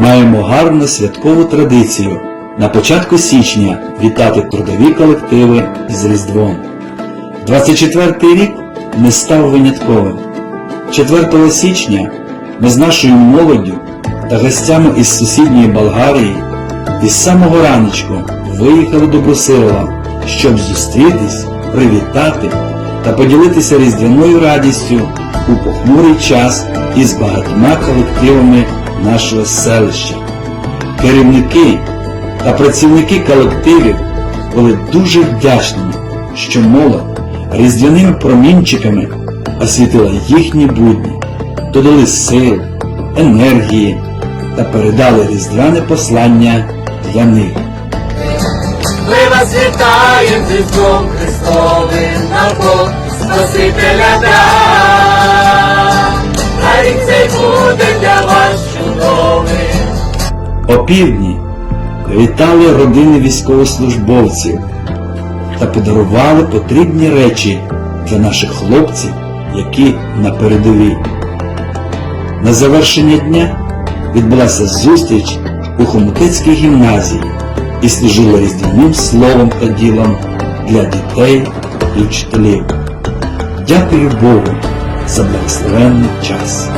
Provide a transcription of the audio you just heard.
маємо гарну святкову традицію на початку січня вітати трудові колективи з Різдвом. 24-й рік не став винятковим. 4 січня ми з нашою молоддю та гостями із сусідньої Болгарії із самого раночку виїхали до Брусилова, щоб зустрітись, привітати та поділитися різдвяною радістю у похмурий час із багатьма колективами нашого селища. Керівники та працівники колективів були дуже вдячними, що молодь різдвяними промінчиками освітила їхні будні, додали сил, енергії та передали різдвяне послання для них. Ми вас вітаємо Христовим на Бог Спасителя Опівдні вітали родини військовослужбовців та подарували потрібні речі для наших хлопців, які на передовій. На завершення дня відбулася зустріч у Хомутецькій гімназії і служила різдвяним словом та ділом для дітей і вчителів. Дякую Богу за благословенний час.